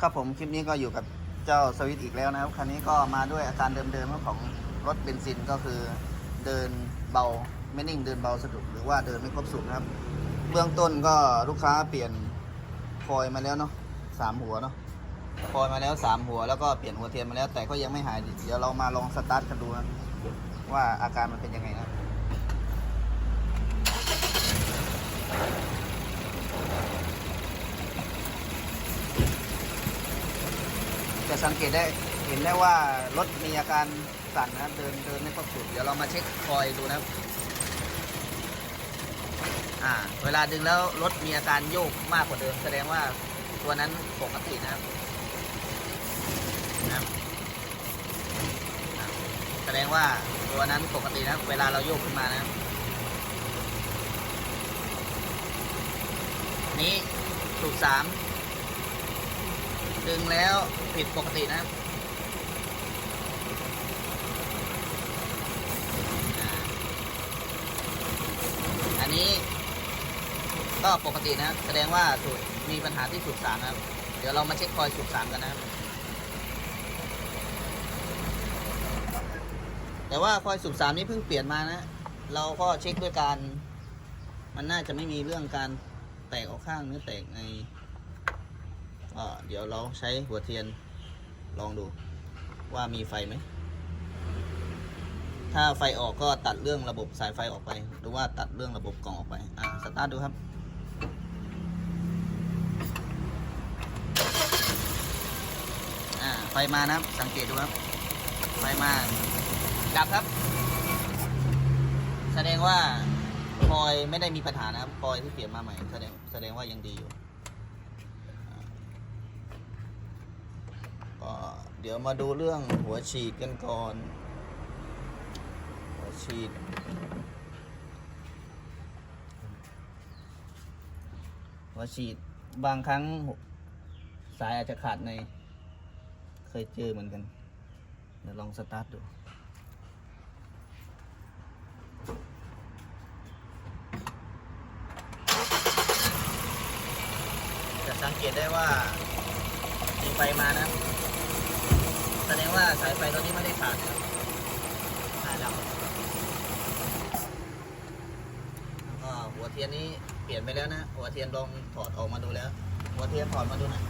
ครับผมคลิปนี้ก็อยู่กับเจ้าสวิตอีกแล้วนะครับคันนี้ก็มาด้วยอาการเดิมๆของรถเบนซินก็คือเดินเบาไม่นิ่งเดินเบาสะดุดหรือว่าเดินไม่ครบสูบนะครับ เบื้องต้นก็ลูกค้าเปลี่ยนคอยมาแล้วเนาะสามหัวเนาะคอยมาแล้วสามหัวแล้วก็เปลี่ยนหัวเทียนมาแล้วแต่ก็ยังไม่หายเดี๋ยวเรามาลองสตาร์ทกันดูนะว่าอาการมันเป็นยังไงนะครับ จะ สังเกตได้เห็นได้ว่ารถมีอาการสั่นนะครับเดินเดินไม่ครบสูบเดี๋ยวเรามาเช็คคอยดูนะครับอ่า เวลาดึงแล้วรถมีอาการโยกมากกว่าเดิม แสดงว่าตัวนั้นปกตินะครับนะแสดงว่าตัวนั้นปกตินะเวลาเราโยกขึ้นมานะนี้สูบสาม ดึงแล้วผิดปกตินะครับอันนี้ก็ปกตินะครับ แสดงว่าสูตรมีปัญหาที่สูบสามนะครับ เดี๋ยวเรามาเช็คคอยสูบสามกันนะครับ แต่ว่าคอยสูบสามนี้เพิ่งเปลี่ยนมานะ เราก็เช็คด้วยการ มันน่าจะไม่มีเรื่องการแตกออกข้างหรือแตกใน ก็เดี๋ยวเราใช้หัวเทียนลองดูว่ามีไฟไหม ถ้าไฟออกก็ตัดเรื่องระบบสายไฟออกไป หรือว่าตัดเรื่องระบบกล่องออกไป อะ สตาร์ทดูครับ อ่า ไฟมานะครับ สังเกตดูครับ ไฟมา ดับครับ แสดงว่าคอยไม่ได้มีปัญหานะครับคอยที่เปลี่ยนมาใหม่ แสดงแสดงว่ายังดีอยู่ ก็ เดี๋ยวมาดูเรื่องหัวฉีดกันก่อน หัวฉีด หัวฉีดบางครั้งสายอาจจะขาดใน เคยเจอเหมือนกัน เดี๋ยวลองสตาร์ทดูจะสังเกตได้ว่ามีไฟมานะ แสดงว่าสายไฟตัวนี้ไม่ได้ขาดครับหน้าดแล้วก็หัวเทียนนี้เปลี่ยนไปแล้วนะ หัวเทียนลองถอดออกมาดูแล้ว หัวเทียนถอดมาดูหน่อย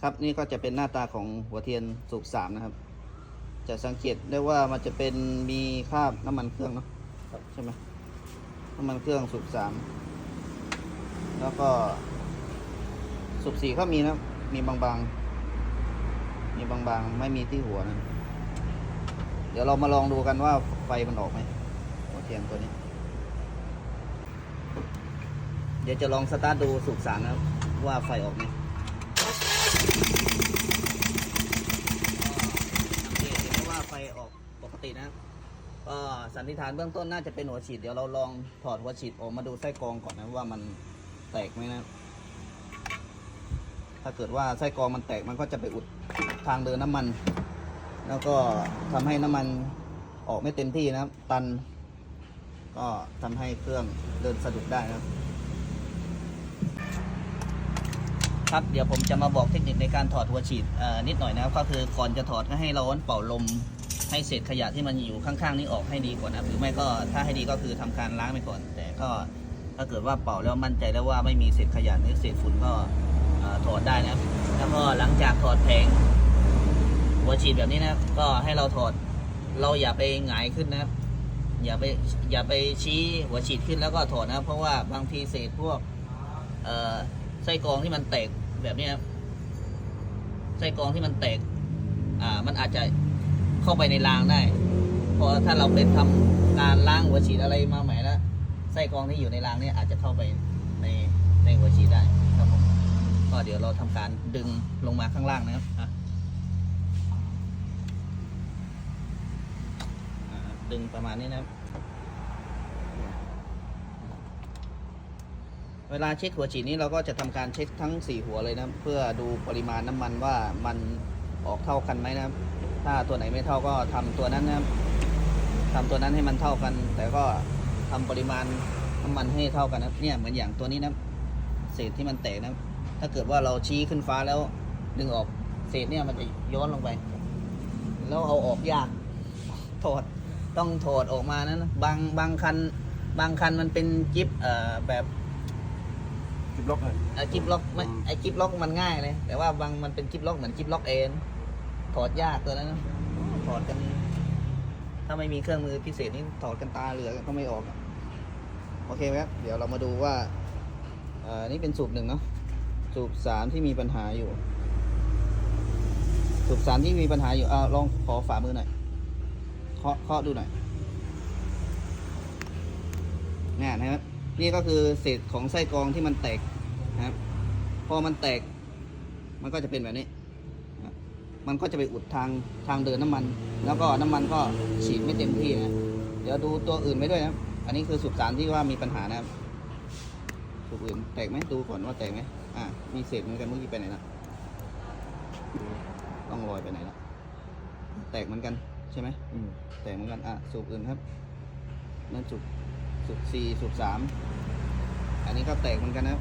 ครับนี่ก็จะเป็นหน้าตาของหัวเทียนสูบสามนะครับ จะสังเกตได้ว่ามันจะเป็นมีคราบน้ำมันเครื่องเนาะใช่ไหมน้ำมันเครื่องสูบสามแล้วก็สูบสี่ก็มีนะ มีบางๆ มีบางๆ ไม่มีที่หัวนะเดี๋ยวเรามาลองดูกันว่าไฟมันออกไหมหัวเทียนตัวนี้ เดี๋ยวจะลองสตาร์ทดูสูบสามนะว่าไฟออกไหม สังเกตเห็นได้ว่าไฟออกปก ตินะก็สันนิษฐานเบื้องต้นน่าจะเป็นหัวฉีดเดี๋ยวเราลองถอดหัวฉีดออกมาดูไส้กรองก่อนนะว่ามันแตกไหมนะถ้าเกิดว่าไส้กรองมันแตกมันก็จะไปอุดทางเดินน้ำมัน แล้วก็ทำให้น้ำมันออกไม่เต็มที่นะครับ ตัน ก็ทำให้เครื่องเดินสะดุดได้นะครับ ครับเดี๋ยวผมจะมาบอกเทคนิคในการถอดหัวฉีดนิดหน่อยนะครับ ก็คือก่อนจะถอดก็ให้เราเป่าลม ให้เศษขยะที่มันอยู่ข้างๆนี้ออกให้ดีก่อนนะหรือไม่ก็ถ้าให้ดีก็คือทำการล้างไปก่อน แต่ก็ถ้าเกิดว่าเป่าแล้วมั่นใจแล้วว่าไม่มีเศษขยะหรือเศษฝุ่นก็ถอดได้นะครับแล้วก็หลังจากถอดแผงหัวฉีดแบบนี้นะก็ให้เราถอดเราอย่าไปหงายขึ้นนะครับอย่าไปอย่าไปชี้หัวฉีดขึ้นแล้วก็ถอดนะครับเพราะว่าบางทีเศษพวกไส้กรองที่มันแตกแบบนี้ไส้กรองที่มันแตกอ่ามันอาจจะ เข้าไปในรางได้เพราะถ้าเราเป็นทำการล้างหัวฉีดอะไรมาใหม่แล้วไส้กรองที่อยู่ในรางเนี่ยอาจจะเข้าไปในในหัวฉีดได้ครับผมก็เดี๋ยวเราทำการดึงลงมาข้างล่างนะครับดึงประมาณนี้นะครับ เวลาเช็คหัวฉีดนี้เราก็จะทำการเช็คทั้ง 4 หัวเลยนะเพื่อดูปริมาณน้ำมันว่ามันออกเท่ากันไหมนะครับ ถ้าตัวไหนไม่เท่าก็ทำตัวนั้นนะครับทำตัวนั้นให้มันเท่ากัน แต่ก็ทำปริมาณน้ำมันให้เท่ากันนะครับเนี่ยเหมือนอย่างตัวนี้นะครับเศษที่มันแตกนะครับถ้าเกิดว่าเราชี้ขึ้นฟ้าแล้วดึงออกเศษเนี่ยมันจะย้อนลงไป แล้วเอาออกยากถอดต้องถอดออกมานะบางบางคันบางคันมันเป็นกิฟเอ่อแบบจิบล็อกเลยเอ่อกิฟล็อกไม่อืมไอ้กิฟล็อกมันง่ายเลย แต่ว่าบางมันเป็นกิฟล็อกเหมือนกิฟล็อกเอง ถอดยากตัวนั้นถอดกัน ถ้าไม่มีเครื่องมือพิเศษนี่ถอดกันตาเหลือก็ไม่ออก โอเคไหมครับ เดี๋ยวเรามาดูว่าอ่อนี่เป็นสูบหนึ่งเนาะ สูบสามที่มีปัญหาอยู่ สูบสามที่มีปัญหาอยู่อ่าลองขอฝ่ามือหน่อย เคาะ เคาะดูหน่อยนี่นะครับ นี่ก็คือเศษของไส้กรองที่มันแตกนะครับ พอมันแตก มันก็จะเป็นแบบนี้ มันก็จะไปอุดทางทางเดินน้ำมัน แล้วก็น้ำมันก็ฉีดไม่เต็มที่นะเดี๋ยวดูตัวอื่นไปด้วยนะอันนี้คือสูบสารที่ว่ามีปัญหานะครับสูบอื่นแตกไหมดูก่อนว่าแตกไหมอ่ามีเศษเหมือนกันเมื่อกี้ไปไหนละต้องรอยไปไหนละแตกเหมือนกันใช่ไหมอืมแตกเหมือนกันอะสูบอื่นครับนั่นสูบสูบสี่สูบสามอันนี้ก็แตกเหมือนกันนะ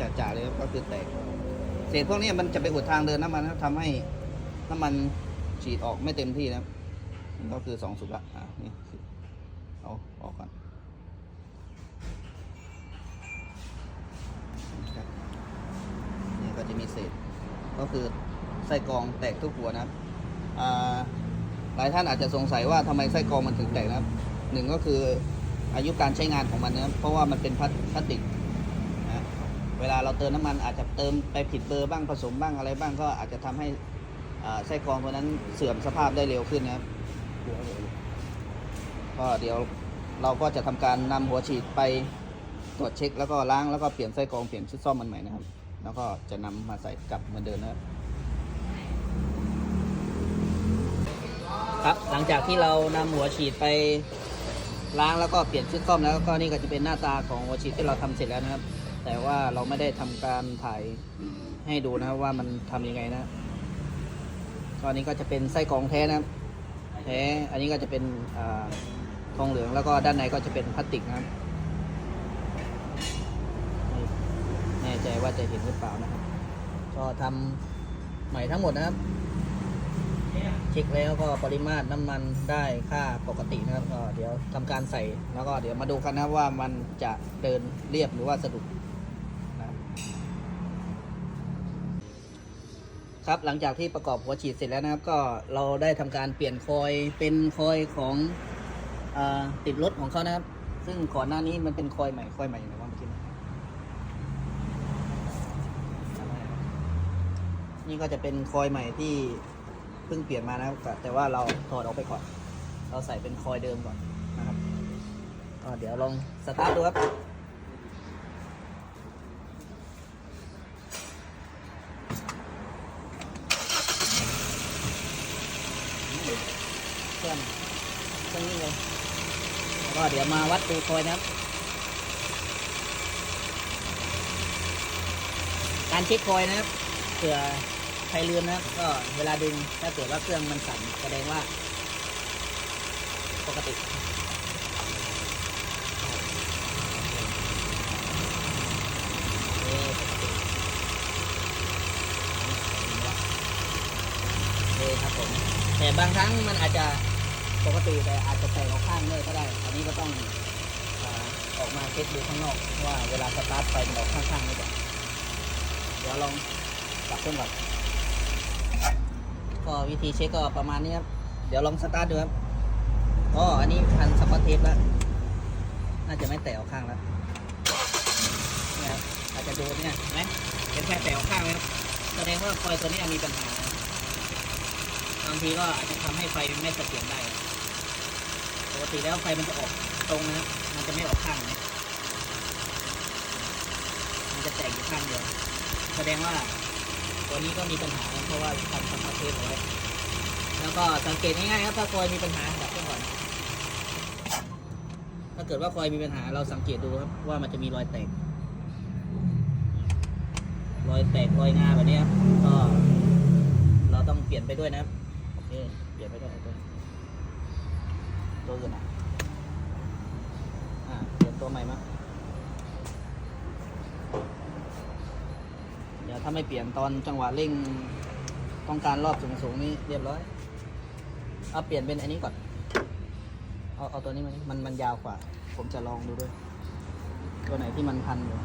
จ่าๆเลยครับก็คือแตกเศษพวกนี้มันจะไปอุดทางเดินน้ำมันนะครับทำให้ น้ำมันฉีดออกไม่เต็มที่นะก็คือสองสูบละอะนี่เอาออกก่อนนี่ก็จะมีเศษ ก็คือไส้กรองแตกทุกหัวนะครับหลายท่านอาจจะสงสัยว่าทำไมไส้กรองมันถึงแตกนะครับหนึ่งก็คืออายุการใช้งานของมันนะครับเพราะว่ามันเป็นพลาสติกนะเวลาเราเติมน้ำมันอาจจะเติมไปผิดเบอร์บ้างผสมบ้างอะไรบ้างก็อาจจะทำให้ ไส้กรองตัวนั้นเสื่อมสภาพได้เร็วขึ้นนะครับก็เดี๋ยวเราก็จะทำการนำหัวฉีดไปตรวจเช็ค แล้วก็ล้างแล้วก็เปลี่ยนไส้กรองเปลี่ยนชุดซ่อมมันใหม่นะครับ แล้วก็จะนำมาใส่กลับเหมือนเดิมนะครับครับหลังจากที่เรานำหัวฉีดไปล้างแล้วก็เปลี่ยนชุดซ่อมแล้วก็นี่ก็จะเป็นหน้าตาของหัวฉีดที่เราทำเสร็จแล้วนะครับ แต่ว่าเราไม่ได้ทำการถ่ายให้ดูนะครับว่ามันทำยังไงนะ ตอนนี้ก็จะเป็นไส้กรองแท้นะครับแท้อันนี้ก็จะเป็นอทองเหลืองแล้วก็ด้านในก็จะเป็นพลาสติกนะครับแน่ใจว่าจะเห็นหรือเปล่านะครับ ก็ทำใหม่ทั้งหมดนะครับเช็คแล้วก็ปริมาตรน้ำมันได้ค่าปกตินะครับก็เดี๋ยวทำการใส่แล้วก็เดี๋ยวมาดูกันนะครับว่ามันจะเดินเรียบหรือว่าสะดุดนะครับ ครับหลังจากที่ประกอบหัวฉีดเสร็จแล้วนะครับ ก็เราได้ทำการเปลี่ยนคอยเป็นคอยของอติดรถของเขานะครับ ซึ่งก่อนหน้านี้มันเป็นคอยใหม่คอยใหม่อยู่ไหนวะเมื่อกี้นี่ก็จะเป็นคอยใหม่ที่เพิ่งเปลี่ยนมานะครับแต่แต่ว่าเราถอดออกไปก่อน เราใส่เป็นคอยเดิมก่อนนะครับก็เดี๋ยวลองสตาร์ทดูครับ เครื่องเครื่องนี้เลยแล้วก็เดี๋ยวมาวัดดูคอยนะครับ การเช็คคอยนะครับเผื่อใครลืมนะครับ ก็เวลาดึงถ้าเกิดว่าเครื่องมันสั่นแสดงว่า ปกติเอ๊ะปกติโอเคครับผม แต่บางครั้งมันอาจจะปกติแต่อาจจะแตกออกข้างเลยก็ได้ อันนี้ก็ต้องอออกมาเช็คดูข้างนอกว่าเวลาสตาร์ทไฟมันออกข้างๆหรือเปล่าเดี๋ยวลองปรับเครื่องก่อนก็วิธีเช็คก็ประมาณนี้ครับ เดี๋ยวลองสตาร์ทดูครับอ๋ออันนี้พันสกอตเทปแล้ว น่าจะไม่แตกออกข้างแล้วนี่ครับอาจจะโดนเนี่ยนไหมเป็นแค่แตกออกข้างแล้วแสดงว่าคอยตัวนี้มีปัญหา บางทีก็อาจจะทำให้ไฟไม่เสถียรได้ปกติแล้วไฟมันจะออกตรงนะครับมันจะไม่ออกข้างนะมันจะแตกอยู่ข้างเดียวแสดงว่าตัวนี้ก็มีปัญหาเพราะว่าทำสมาร์ทเทปเอาไว้แล้วก็สังเกตง่ายๆครับถ้าคอยมีปัญหาดับก่อนถ้าเกิดว่าคอยมีปัญหาเราสังเกตดูครับว่ามันจะมีรอยแตก รอยแตกรอยงาแบบนี้ครับก็เราต้องเปลี่ยนไปด้วยนะครับ โอเคเปลี่ยนไปด้วยตัวตัวอื่นอะอ่าเปลี่ยนตัวใหม่มาเดี๋ยวถ้าไม่เปลี่ยนตอนจังหวะเร่งต้องการรอบสูงๆนี่เรียบร้อยเอาเปลี่ยนเป็นอันนี้ก่อน เอาเอาตัวนี้มานี่มันมันยาวกว่า ผมจะลองดูด้วย ตัวไหนที่มันพันอยู่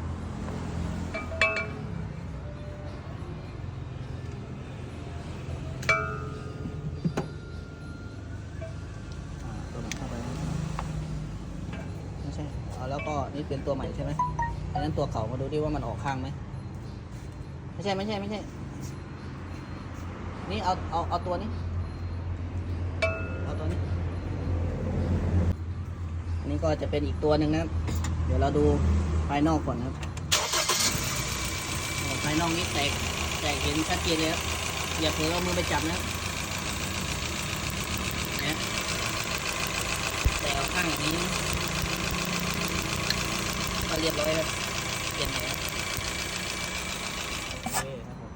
นี่เป็นตัวใหม่ใช่ไหมอันนั้นตัวเก่ามาดูดิว่ามันออกข้างไหมไม่ใช่ไม่ใช่ไม่ใช่ นี่เอาเอาเอาตัวนี้ เอาตัวนี้ อันนี้ก็จะเป็นอีกตัวหนึ่งนะครับ เดี๋ยวเราดูภายนอกก่อนนะครับภายนอกนี้แตกแตกเห็นชัดเจนเลยครับอย่าเผลอเอามือไปจับนะแต่เอาข้างอย่างนี้ ก็เรียบร้อยครับเปลี่ยนไหนครับโอเคครับผม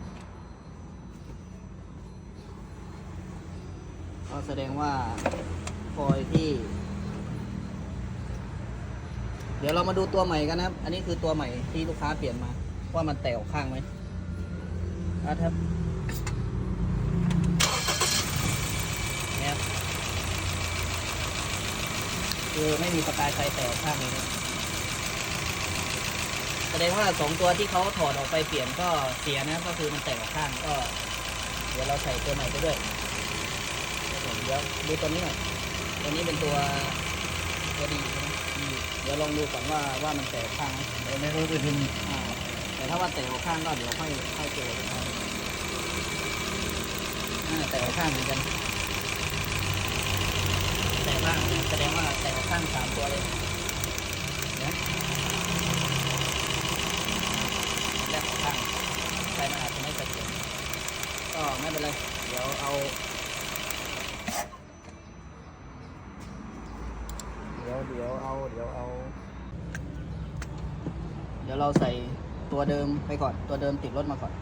ก็แสดงว่าฟอยล์ที่ เดี๋ยวเรามาดูตัวใหม่กันนะครับ อันนี้คือตัวใหม่ที่ลูกค้าเปลี่ยนมา ว่ามันแตกออกข้างไหมอะครับนี่ยครับคือไม่มีประกายไฟแตกออกข้างเลยนะ แสดงว่าสองตัวที่เขาถอดออกไปเปลี่ยนก็เสียนะก็คือมันแตกข้างก็ เดี๋ยวเราใส่ตัวใหม่ไปด้วยเดี๋ยวดูตัวนี้หน่อยตัวนี้เป็นตัวตัวดีใช่ไหมเดี๋ยวลองดูก่อนว่าว่ามันแตกข้างไหมในรถจะพิมพ์อ่แต่ถ้าว่าแตกข้างก็เดี๋ยวค่อยค่อยเจอนะครับอ่าแตกข้างเหมือนกัน แตกบ้างแสดงว่าแตกข้างสามตัวเลยนะแรกออกข้างใครมันอาจจะไม่เสถียรก็ ไม่เป็นไร เดี๋ยวเอา เดี๋ยวเดี๋ยวเอาเดี๋ยวเอา เดี๋ยวเราใส่ตัวเดิมไปก่อน ตัวเดิมติดรถมาก่อน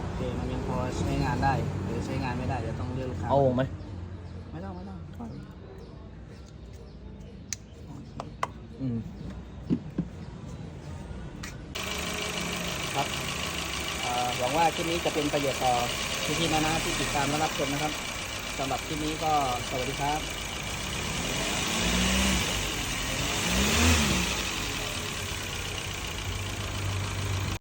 โอเค มันยังพอใช้งานได้ หรือใช้งานไม่ได้ เดี๋ยวต้องเรียกลูกค้า เอาไหมไม่ต้องไม่ต้องถอยอืม ครับเอ่อหวังว่า คลิปนี้จะเป็นประโยชน์ต่อพี่ๆนะนะที่ติดตามและรับชมนะครับสำหรับคลิปนี้ก็สวัสดีครับ